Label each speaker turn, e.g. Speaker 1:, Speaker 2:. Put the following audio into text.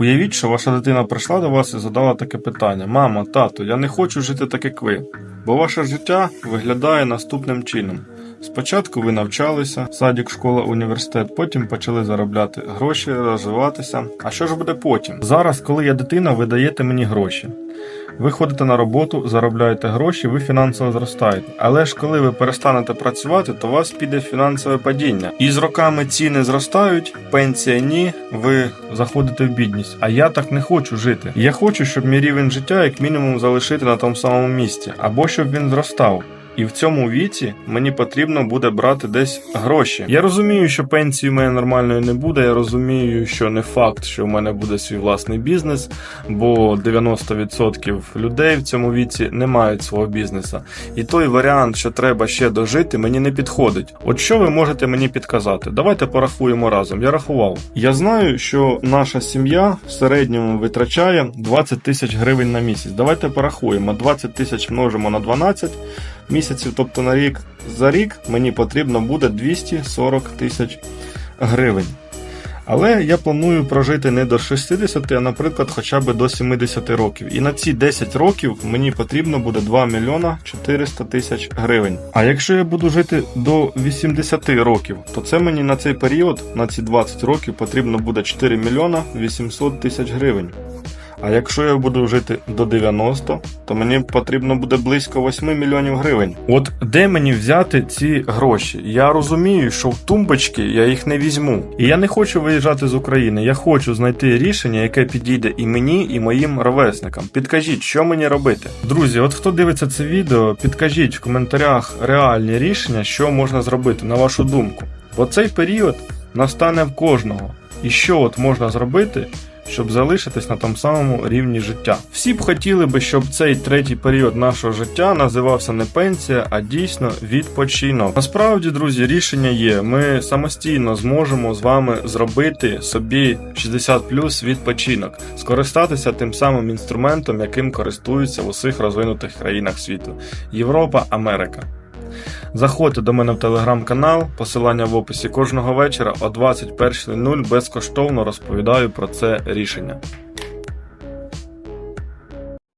Speaker 1: Уявіть, що ваша дитина прийшла до вас і задала таке питання: Мама, тату, я не хочу жити так, як ви. Бо ваше життя виглядає наступним чином. Спочатку ви навчалися, садик, школа, університет, потім почали заробляти гроші, розвиватися. А що ж буде потім? Зараз, коли я дитина, ви даєте мені гроші. Ви ходите на роботу, заробляєте гроші, ви фінансово зростаєте. Але ж коли ви перестанете працювати, то у вас піде фінансове падіння. І з роками ціни зростають, пенсія ні, ви заходите в бідність. А я так не хочу жити. Я хочу, щоб мій рівень життя як мінімум залишити на тому самому місці, або щоб він зростав. І в цьому віці мені потрібно буде брати десь гроші. Я розумію, що пенсії в мене нормальної не буде. Я розумію, що не факт, що в мене буде свій власний бізнес, бо 90% людей в цьому віці не мають свого бізнеса. І той варіант, що треба ще дожити, мені не підходить. От що ви можете мені підказати? Давайте порахуємо разом. Я рахував. Я знаю, що наша сім'я в середньому витрачає 20 тисяч гривень на місяць. Давайте порахуємо. 20 тисяч множимо на 12 місяців, тобто на рік. За рік мені потрібно буде 240 тисяч гривень. Але я планую прожити не до 60, а, наприклад, хоча б до 70 років. І на ці 10 років мені потрібно буде 2 мільйона 400 тисяч гривень. А якщо я буду жити до 80 років, то це мені на цей період, на ці 20 років, потрібно буде 4 мільйона 800 тисяч гривень. А якщо я буду жити до 90, то мені потрібно буде близько 8 мільйонів гривень. От де мені взяти ці гроші? Я розумію, що в тумбочки я їх не візьму. І я не хочу виїжджати з України. Я хочу знайти рішення, яке підійде і мені, і моїм ровесникам. Підкажіть, що мені робити. Друзі, от хто дивиться це відео, підкажіть в коментарях реальні рішення, що можна зробити, на вашу думку. Бо цей період настане в кожного. І що от можна зробити, щоб залишитись на тому самому рівні життя. Всі б хотіли би, щоб цей третій період нашого життя називався не пенсія, а дійсно відпочинок. Насправді, друзі, рішення є. Ми самостійно зможемо з вами зробити собі 60 плюс відпочинок, скористатися тим самим інструментом, яким користуються в усіх розвинутих країнах світу Європа, Америка. Заходьте до мене в телеграм-канал, посилання в описі кожного вечора о 21.00 безкоштовно розповідаю про це рішення.